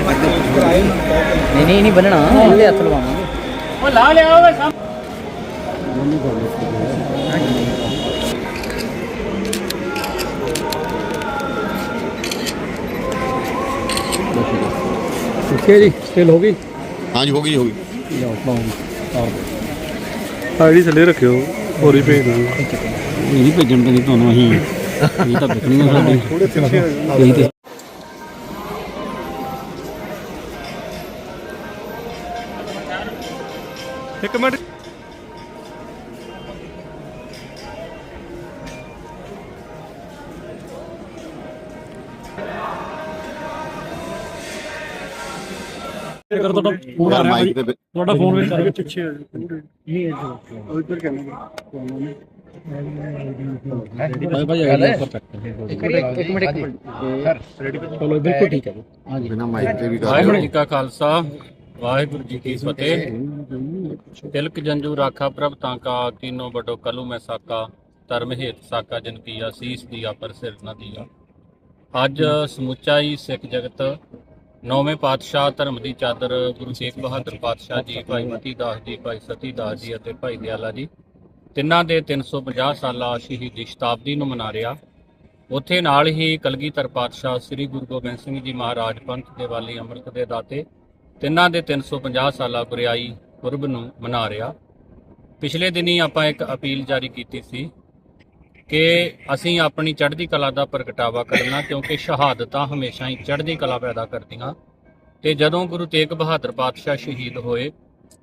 ਨਹੀਂ ਨਹੀਂ ਨਹੀਂ ਬੰਨਣਾ। ਇਹਦੇ ਹੱਥ ਲਵਾਵਾਂਗੇ। ਉਹ ਲਾ ਲਿਆ ਓਏ ਸਾਹਮ- ਠੀਕ ਹੈ ਜੀ ਸਟੇਲ ਹੋ ਗਈ? ਹਾਂਜੀ ਹੋ ਗਈ ਜੀ, ਹੋ ਗਈ। ਲਓ ਪਾਉਂਗੀ ਆਈਡੀ ਥੱਲੇ ਰੱਖਿਓ ਹੋਰ ਹੀ ਭੇਜ ਦਿਓ। ਇਹ ਨਹੀਂ ਭੇਜਣ ਤੇ ਨਹੀਂ ਤੁਹਾਨੂੰ ਅਸੀਂ ਇਹ ਤਾਂ ਵਿਕਣੀਆਂ ਸਾਡੀ। ਥੋੜੇ ਤੇ ਇੱਕ ਮਿੰਟ। ਕਰ ਤੁਹਾਡਾ ਫੋਨ ਆ ਰਿਹਾ ਮਾਈਕ ਤੇ ਤੁਹਾਡਾ ਫੋਨ ਵਿੱਚ ਕਰਕੇ ਪਿੱਛੇ ਆ ਨਹੀਂ ਉਧਰ ਕਹਿੰਦੇ ਭਾਈ ਭਾਈ ਇੱਕ ਮਿੰਟ ਇੱਕ ਮਿੰਟ ਇੱਕ ਮਿੰਟ। ਚਲੋ ਬਿਲਕੁਲ ਠੀਕ ਹੈ ਹਾਂਜੀ ਬਿਨਾ ਮਾਈਕ ਤੇ ਵੀ ਕਰ ਵਾਹਿਗੁਰੂ ਜੀ ਕਾ ਖਾਲਸਾ ਵਾਹਿਗੁਰੂ ਜੀ ਕੀ ਫਤਿਹ। ਤਿਲਕ ਜੰਜੂ ਰਾਖਾ ਪ੍ਰਭ ਤਾਂ ਕਾ ਕੀਨੋ ਬਟੋ ਕਲੂ ਮੈਂ ਸਾਕਾ, ਧਰਮ ਹੇਤ ਸਾਕਾ ਜਨ ਕੀਆ, ਸੀਸ ਦੀਆ ਪਰ ਸਿਰ ਨਾ ਦੀਆ। ਅੱਜ ਸਮੁੱਚਾ ਹੀ ਸਿੱਖ ਜਗਤ, ਨੌਵੇਂ ਪਾਤਸ਼ਾਹ ਧਰਮ ਦੀ ਚਾਦਰ ਗੁਰੂ ਤੇਗ ਬਹਾਦਰ ਪਾਤਸ਼ਾਹ ਜੀ, ਭਾਈ ਮਤੀ ਦਾਸ ਜੀ, ਭਾਈ ਸਤੀ ਦਾਸ ਜੀ ਅਤੇ ਭਾਈ ਦਿਆਲਾ ਜੀ, ਤਿੰਨਾਂ ਦੇ 350 ਸਾਲਾ ਸ਼ਹੀਦੀ ਸ਼ਤਾਬਦੀ ਨੂੰ ਮਨਾ ਰਿਹਾ ਉੱਥੇ ਨਾਲ ਹੀ ਕਲਗੀਧਰ ਪਾਤਸ਼ਾਹ ਸ੍ਰੀ ਗੁਰੂ ਗੋਬਿੰਦ ਸਿੰਘ ਜੀ ਮਹਾਰਾਜ ਪੰਥ ਦੇ ਵਾਲੀ ਅੰਮ੍ਰਿਤ ਦੇ ਦਾਤੇ, ਤਿੰਨਾਂ ਦੇ 350 ਸਾਲਾ ਗੁਰਿਆਈ ਪੁਰਬ ਨੂੰ ਮਨਾ ਰਿਹਾ। ਪਿਛਲੇ ਦਿਨੀ ਆਪਾਂ ਇੱਕ ਅਪੀਲ ਜਾਰੀ ਕੀਤੀ ਸੀ ਕਿ ਅਸੀਂ ਆਪਣੀ ਚੜ੍ਹਦੀ ਕਲਾ ਦਾ ਪ੍ਰਗਟਾਵਾ ਕਰਨਾ, ਕਿਉਂਕਿ ਸ਼ਹਾਦਤਾਂ ਹਮੇਸ਼ਾ ਹੀ ਚੜ੍ਹਦੀ ਕਲਾ ਪੈਦਾ ਕਰਦੀਆਂ। ਤੇ ਜਦੋਂ ਗੁਰੂ ਤੇਗ ਬਹਾਦਰ ਪਾਤਸ਼ਾਹ ਸ਼ਹੀਦ ਹੋਏ,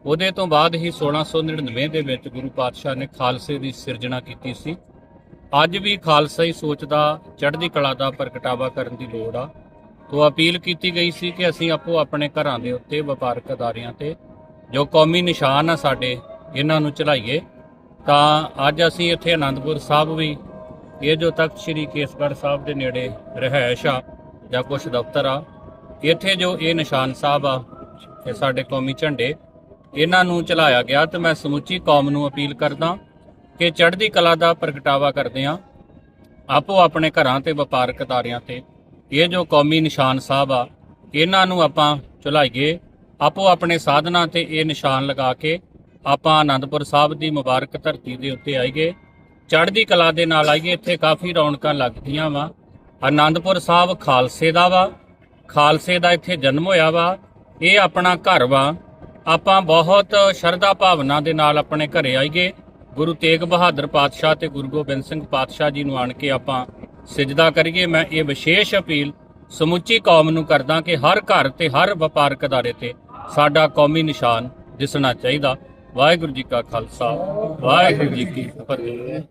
ਉਹਦੇ ਤੋਂ ਬਾਅਦ ਹੀ 1699 ਦੇ ਵਿੱਚ ਗੁਰੂ ਪਾਤਸ਼ਾਹ ਨੇ ਖਾਲਸੇ ਦੀ ਸਿਰਜਣਾ ਕੀਤੀ ਸੀ। ਅੱਜ ਵੀ ਖਾਲਸਾਈ ਸੋਚ ਦਾ, ਚੜ੍ਹਦੀ ਕਲਾ ਦਾ ਪ੍ਰਗਟਾਵਾ ਕਰਨ ਦੀ ਲੋੜ ਆ। ਤੋਂ ਅਪੀਲ ਕੀਤੀ ਗਈ ਸੀ ਕਿ ਅਸੀਂ ਆਪੋ ਆਪਣੇ ਘਰਾਂ ਦੇ ਉੱਤੇ ਵਪਾਰਕ ਅਦਾਰਿਆਂ ਤੇ ਜੋ ਕੌਮੀ ਨਿਸ਼ਾਨ ਆ ਸਾਡੇ, ਇਹਨਾਂ ਨੂੰ ਚਲਾਈਏ ਤਾਂ ਅੱਜ ਅਸੀਂ ਇੱਥੇ ਅਨੰਦਪੁਰ ਸਾਹਿਬ ਵੀ, ਇਹ ਜੋ ਤਖਤ ਸ੍ਰੀ ਕੇਸਗੜ੍ਹ ਸਾਹਿਬ ਦੇ ਨੇੜੇ ਰਹਿائش ਆ, ਜਾਂ ਕੁਝ ਦਫ਼ਤਰ ਆ, ਇੱਥੇ ਜੋ ਇਹ ਨਿਸ਼ਾਨ ਸਾਹਿਬ ਆ, ਇਹ ਸਾਡੇ ਕੌਮੀ ਝੰਡੇ, ਇਹਨਾਂ ਨੂੰ ਚਲਾਇਆ ਗਿਆ ਤੇ ਮੈਂ ਸਮੁੱਚੀ ਕੌਮ ਨੂੰ ਅਪੀਲ ਕਰਦਾ ਕਿ ਚੜ੍ਹਦੀ ਕਲਾ ਦਾ ਪ੍ਰਗਟਾਵਾ ਕਰਦੇ ਆ ਆਪੋ ਆਪਣੇ ਘਰਾਂ ਤੇ ਵਪਾਰਕ ਅਦਾਰਿਆਂ ਤੇ। ਇਹ ਜੋ ਕੌਮੀ ਨਿਸ਼ਾਨ ਸਾਹਿਬ ਆ, ਇਹਨਾਂ ਨੂੰ ਆਪਾਂ ਚਲਾਈਏ ਆਪੋ ਆਪਣੇ ਸਾਧਨਾਂ ਤੇ ਇਹ ਨਿਸ਼ਾਨ ਲਗਾ ਕੇ ਆਪਾਂ ਆਨੰਦਪੁਰ ਸਾਹਿਬ ਦੀ ਮੁਬਾਰਕ ਧਰਤੀ ਦੇ ਉੱਤੇ ਆਈਏ। ਚੜ੍ਹਦੀ ਕਲਾ ਦੇ ਨਾਲ ਆਈਏ, ਇੱਥੇ ਕਾਫੀ ਰੌਣਕਾਂ ਲੱਗਦੀਆਂ ਵਾ। ਆਨੰਦਪੁਰ ਸਾਹਿਬ ਖਾਲਸੇ ਦਾ ਵਾ, ਖਾਲਸੇ ਦਾ ਇੱਥੇ ਜਨਮ ਹੋਇਆ ਵਾ, ਇਹ ਆਪਣਾ ਘਰ ਵਾ। ਆਪਾਂ ਬਹੁਤ ਸ਼ਰਧਾ ਭਾਵਨਾ ਦੇ ਨਾਲ ਆਪਣੇ ਘਰੇ ਆਈਏ। ਗੁਰੂ ਤੇਗ ਬਹਾਦਰ ਪਾਤਸ਼ਾਹ ਤੇ ਗੁਰੂ ਗੋਬਿੰਦ ਸਿੰਘ ਪਾਤਸ਼ਾਹ ਜੀ ਨੂੰ ਆਣ ਕੇ ਆਪਾਂ ਸਿਜਦਾ ਕਰੀਏ। ਮੈਂ ਇਹ ਵਿਸ਼ੇਸ਼ ਅਪੀਲ ਸਮੁੱਚੀ ਕੌਮ ਨੂੰ ਕਰਦਾ ਕਿ ਹਰ ਘਰ ਤੇ ਹਰ ਵਪਾਰਕ ਅਦਾਰੇ ਤੇ ਸਾਡਾ ਕੌਮੀ ਨਿਸ਼ਾਨ ਦਿਸਣਾ ਚਾਹੀਦਾ। ਵਾਹਿਗੁਰੂ ਜੀ ਕਾ ਖਾਲਸਾ ਵਾਹਿਗੁਰੂ ਜੀ ਕੀ ਫਤਿਹ।